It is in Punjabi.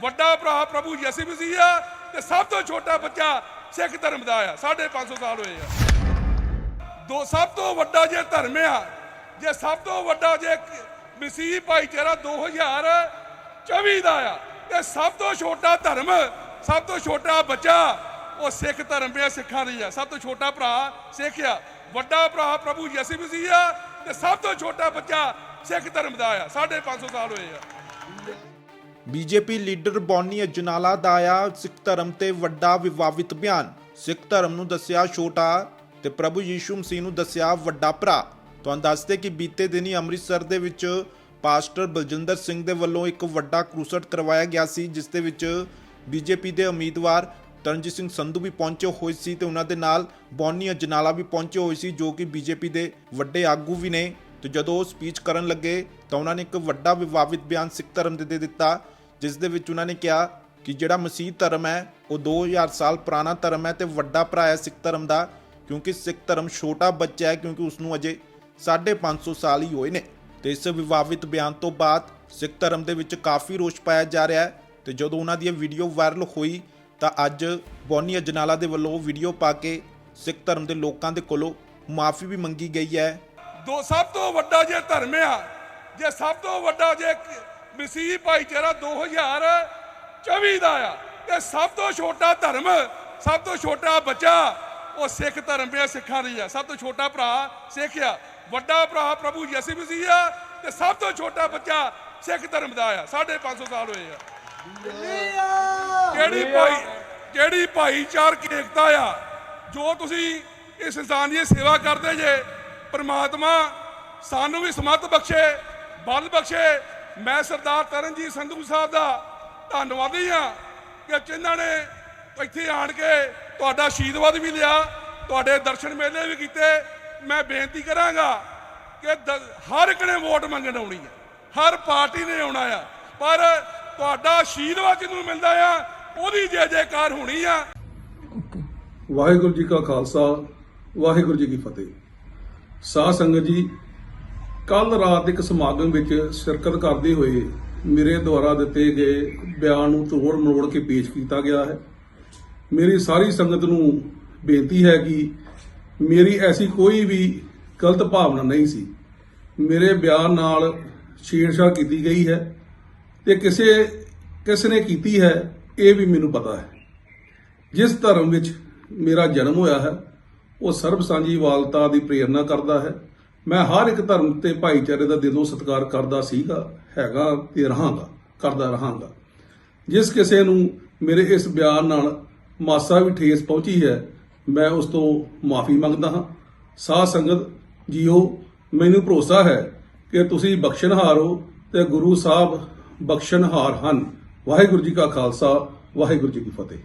ਵੱਡਾ ਭਰਾ ਪ੍ਰਭੂ ਯਿਸੂ ਮਸੀਹ ਆ ਤੇ ਸਭ ਤੋਂ ਛੋਟਾ ਬੱਚਾ ਸਿੱਖ ਧਰਮ ਦਾ ਆ 550 ਸਾਲ ਹੋਏ ਆ। ਦੋ ਸਭ ਤੋਂ ਵੱਡਾ ਜੇ ਧਰਮ ਆ, ਜੇ ਸਭ ਤੋਂ ਵੱਡਾ ਜੇ ਮਸੀਹ ਭਾਈਚਾਰਾ 2024 ਦਾ ਆ, ਤੇ ਸਭ ਤੋਂ ਛੋਟਾ ਧਰਮ, ਸਭ ਤੋਂ ਛੋਟਾ ਬੱਚਾ ਉਹ ਸਿੱਖ ਧਰਮ ਪਿਆ ਸਿੱਖਾਂ ਦੀ ਆ। ਸਭ ਤੋਂ ਛੋਟਾ ਭਰਾ ਸਿੱਖ ਆ, ਵੱਡਾ ਭਰਾ ਪ੍ਰਭੂ ਯਿਸੂ ਮਸੀਹ ਆ ਤੇ ਸਭ ਤੋਂ ਛੋਟਾ ਬੱਚਾ ਸਿੱਖ ਧਰਮ ਦਾ ਆ 550 ਸਾਲ ਹੋਏ ਆ। ਬੀਜੇਪੀ ਲੀਡਰ ਬੌਨੀ ਅਜਨਾਲਾ ਦਾ ਆਇਆ ਸਿੱਖ ਧਰਮ ਤੇ ਵੱਡਾ ਵਿਵਾਦਿਤ ਬਿਆਨ। ਸਿੱਖ ਧਰਮ ਨੂੰ ਦੱਸਿਆ ਛੋਟਾ ਤੇ ਪ੍ਰਭੂ ਯੀਸ਼ੂ ਮਸੀਹ ਨੂੰ ਦੱਸਿਆ ਵੱਡਾ ਭਰਾ। ਤੁਹਾਨੂੰ ਦੱਸਦੇ ਕਿ ਬੀਤੇ ਦਿਨੀ ਅੰਮ੍ਰਿਤਸਰ ਦੇ ਵਿੱਚ ਪਾਸਟਰ ਬਲਜਿੰਦਰ ਸਿੰਘ ਦੇ ਵੱਲੋਂ ਇੱਕ ਵੱਡਾ ਕਰੂਸਟ ਕਰਵਾਇਆ ਗਿਆ ਸੀ, ਜਿਸ ਦੇ ਵਿੱਚ ਬੀਜੇਪੀ ਦੇ ਉਮੀਦਵਾਰ ਤਰਨਜੀਤ ਸਿੰਘ ਸੰਧੂ ਵੀ ਪਹੁੰਚੇ ਹੋਏ ਸੀ ਤੇ ਉਹਨਾਂ ਦੇ ਨਾਲ ਬੌਨੀ ਅਜਨਾਲਾ ਵੀ ਪਹੁੰਚੇ ਹੋਏ ਸੀ, ਜੋ ਕਿ ਬੀਜੇਪੀ ਦੇ ਵੱਡੇ ਆਗੂ ਵੀ ਨੇ। ਤੇ ਜਦੋਂ ਉਹ ਸਪੀਚ ਕਰਨ ਲੱਗੇ ਤਾਂ ਉਹਨਾਂ ਨੇ ਇੱਕ ਵੱਡਾ ਵਿਵਾਦਿਤ ਬਿਆਨ ਸਿੱਖ ਧਰਮ ਦੇ ਦੇ ਦਿੱਤਾ। ਜਿਸ ਦੇ ਵਿੱਚ ਉਹਨਾਂ ਨੇ ਕਿਹਾ ਕਿ ਜਿਹੜਾ ਮਸੀਹ ਧਰਮ ਹੈ, ਉਹ 2000 ਸਾਲ ਪੁਰਾਣਾ ਧਰਮ ਹੈ ਤੇ ਵੱਡਾ ਭਰਾ ਹੈ ਸਿੱਖ ਧਰਮ ਦਾ, ਕਿਉਂਕਿ ਸਿੱਖ ਧਰਮ ਛੋਟਾ ਬੱਚਾ ਹੈ, ਕਿਉਂਕਿ ਉਸ ਨੂੰ ਅਜੇ 550 ਸਾਲ ਹੀ ਹੋਏ ਨੇ। ਤੇ ਇਸ ਵਿਵਾਦਿਤ ਬਿਆਨ ਤੋਂ ਬਾਅਦ ਸਿੱਖ ਧਰਮ ਦੇ ਵਿੱਚ ਕਾਫੀ ਰੋਸ਼ ਪਾਇਆ ਜਾ ਰਿਹਾ ਹੈ ਤੇ ਜਦੋਂ ਉਹਨਾਂ ਦੀ ਇਹ ਵੀਡੀਓ ਵਾਇਰਲ ਹੋਈ, ਤਾਂ ਅੱਜ ਬੋਨੀ ਅਜਨਾਲਾ ਦੇ ਵੱਲੋਂ ਵੀਡੀਓ ਪਾ ਕੇ ਸਿੱਖ ਧਰਮ ਦੇ ਲੋਕਾਂ ਦੇ ਕੋਲੋਂ ਮਾਫੀ ਵੀ ਮੰਗੀ ਗਈ ਹੈ। ਦੋ ਸਭ ਤੋਂ ਵੱਡਾ ਜੇ ਧਰਮ ਆ, ਜੇ ਸਭ ਤੋਂ ਵੱਡਾ ਜੇ ਮਸੀਹ ਭਾਈਚਾਰਾ 2024 ਦਾ ਆ। ਤੇ ਸਭ ਤੋਂ ਛੋਟਾ ਧਰਮ ਸਭ ਤੋਂ ਛੋਟਾ ਬੱਚਾ ਉਹ ਸਿੱਖ ਧਰਮ ਆ ਸਿੱਖਾਂ ਦੀ ਆ। ਸਭ ਤੋਂ ਛੋਟਾ ਭਰਾ ਸਿੱਖ ਆ। ਵੱਡਾ ਭਰਾ ਪ੍ਰਭੂ ਯਿਸੂ ਮਸੀਹ ਆ ਤੇ ਸਭ ਤੋਂ ਛੋਟਾ ਬੱਚਾ ਸਿੱਖ ਧਰਮ ਦਾ ਆ। 550 ਸਾਲ ਹੋਏ ਆ। ਕਿਹੜੀ ਭਾਈ ਕਿਹੜੀ ਭਾਈਚਾਰਕ ਏਕਤਾ ਆ ਜੋ ਤੁਸੀਂ ਇਸ ਇਨਸਾਨ ਦੀ ਸੇਵਾ ਕਰਦੇ ਜੇ ਪ੍ਰਮਾਤਮਾ ਸਾਨੂੰ ਵੀ ਸਮੱਤ ਬਖਸ਼ੇ ਬਲ ਬਖਸ਼ੇ ਮੈਂ ਸਰਦਾਰ ਤਰਨਜੀਤ ਸੰਧੂ ਸਾਹਿਬ ਦਾ ਧੰਨਵਾਦੀ ਆ ਕਿ ਜਿਨ੍ਹਾਂ ਨੇ ਇੱਥੇ ਆਣ ਕੇ ਤੁਹਾਡਾ ਆਸ਼ੀਰਵਾਦ ਵੀ ਲਿਆ, ਤੁਹਾਡੇ ਦਰਸ਼ਨ ਮੇਲੇ ਵੀ ਕੀਤੇ। ਮੈਂ ਬੇਨਤੀ ਕਰਾਂਗਾ ਕਿ ਹਰ ਇੱਕ ਨੇ ਵੋਟ ਮੰਗਣ ਆਉਣੀ ਹੈ, ਹਰ ਪਾਰਟੀ ਨੇ ਆਉਣਾ ਆ, ਪਰ ਤੁਹਾਡਾ ਆਸ਼ੀਰਵਾਦ ਜਿਹਨੂੰ ਮਿਲਦਾ ਆ, ਉਹਦੀ ਜੇ ਜੈਕਾਰ ਹੋਣੀ ਆ। ਵਾਹਿਗੁਰੂ ਜੀ ਕਾ ਖਾਲਸਾ, ਵਾਹਿਗੁਰੂ ਜੀ ਕੀ ਫਤਿਹ। ਸਾਧ ਸੰਗਤ ਜੀ ਕੱਲ ਰਾਤ ਇੱਕ ਸਮਾਗਮ ਵਿੱਚ ਸ਼ਿਰਕਤ ਕਰਦੇ ਹੋਏ ਮੇਰੇ ਦੁਆਰਾ ਦਿੱਤੇ ਗਏ ਬਿਆਨ ਨੂੰ ਤੋੜ ਮਰੋੜ ਕੇ ਪੇਸ਼ ਕੀਤਾ ਗਿਆ ਹੈ। ਮੇਰੀ ਸਾਰੀ ਸੰਗਤ ਨੂੰ ਬੇਨਤੀ ਹੈ ਕਿ ਮੇਰੀ ਐਸੀ ਕੋਈ ਵੀ ਗਲਤ ਭਾਵਨਾ ਨਹੀਂ ਸੀ। ਮੇਰੇ ਬਿਆਨ ਨਾਲ ਛੇੜਛਾੜ ਕੀਤੀ ਗਈ ਹੈ ਤੇ ਕਿਸੇ, ਕਿਸ ਨੇ ਕੀਤੀ ਹੈ, ਇਹ ਵੀ ਮੈਨੂੰ ਪਤਾ ਹੈ। ਜਿਸ ਧਰਮ ਵਿੱਚ ਮੇਰਾ ਜਨਮ ਹੋਇਆ ਹੈ, ਉਹ ਸਰਬ ਸਾਂਝੀ ਵਾਲਤਾ ਦੀ ਪ੍ਰੇਰਣਾ ਕਰਦਾ ਹੈ। ਮੈਂ ਹਰ ਇੱਕ ਧਰਮ ਤੇ ਭਾਈਚਾਰੇ ਦਾ ਦਿਲੋਂ ਸਤਿਕਾਰ ਕਰਦਾ ਸੀਗਾ, ਹੈਗਾ ਤੇ ਰਹਾਂਗਾ, ਕਰਦਾ ਰਹਾਂਗਾ। ਜਿਸ ਕਿਸੇ ਨੂੰ ਮੇਰੇ ਇਸ ਬਿਆਨ ਨਾਲ ਮਾਸਾ ਵੀ ਠੇਸ ਪਹੁੰਚੀ ਹੈ, ਮੈਂ ਉਸ ਤੋਂ ਮਾਫੀ ਮੰਗਦਾ ਹਾਂ। ਸਾਧ ਸੰਗਤ, ਜੀਓ, ਮੈਨੂੰ ਭਰੋਸਾ ਹੈ ਕਿ ਤੁਸੀਂ ਬਖਸ਼ਣਹਾਰ ਹੋ ਤੇ ਗੁਰੂ ਸਾਹਿਬ ਬਖਸ਼ਣਹਾਰ ਹਨ। ਵਾਹਿਗੁਰੂ ਜੀ ਕਾ ਖਾਲਸਾ, ਵਾਹਿਗੁਰੂ ਜੀ ਕੀ ਫਤਿਹ।